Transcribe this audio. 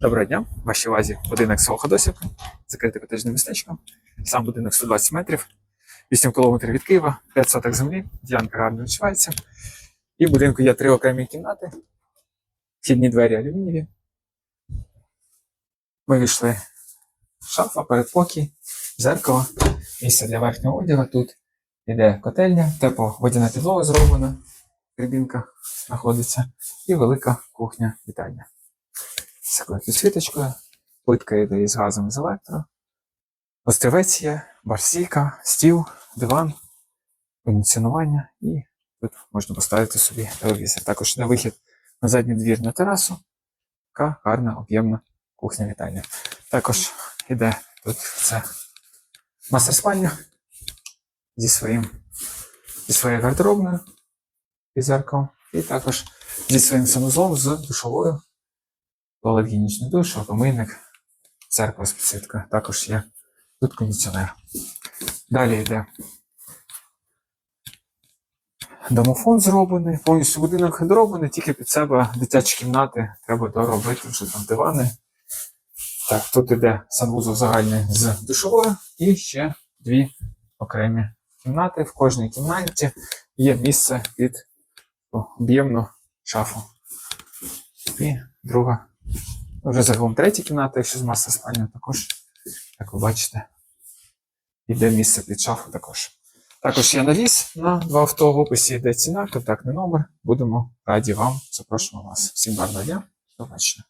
Доброго дня, в вашій увазі будинок село Ходосівка, закрите котежне містечко. Сам будинок 120 метрів, 8 кілометрів від Києва, 5 соток землі, ділянка гарно відчувається. І в будинку є три окремі кімнати, вхідні двері алюмінієві. Ми війшли шафа, передпокій, зеркало, місце для верхнього одягу. Тут іде котельня, тепло-водяна підлога зроблена, крибінка знаходиться, і велика кухня вітальня. З такою плитка йде із газом із електро. Острівець є, барсійка, стіл, диван, кондиціонування і тут можна поставити собі телевізор. Також йде вихід на задній двір на терасу. Така гарна об'ємна кухня вітальня. Також йде тут це мастер спальня зі своїм зі своєю гардеробною і зеркалом. І також зі своїм санузлом з душовою туалет гігієнічний душ, автомийник, церква з підсвіткою. Також є тут кондиціонер. Далі йде домофон зроблений, повністю будинок дороблений, тільки під себе дитячі кімнати треба доробити вже там дивани. Так, тут іде санвузол загальний з душовою і ще дві окремі кімнати. В кожній кімнаті є місце під об'ємну шафу. І друга вже загалом третя кімната, якщо з маса спальня також, як ви бачите, йде місце під шафу також. Також є навіс на два авто йде ціна, контактний номер. Будемо раді вам. Запрошуємо вас. Всім гарного дня. До побачення.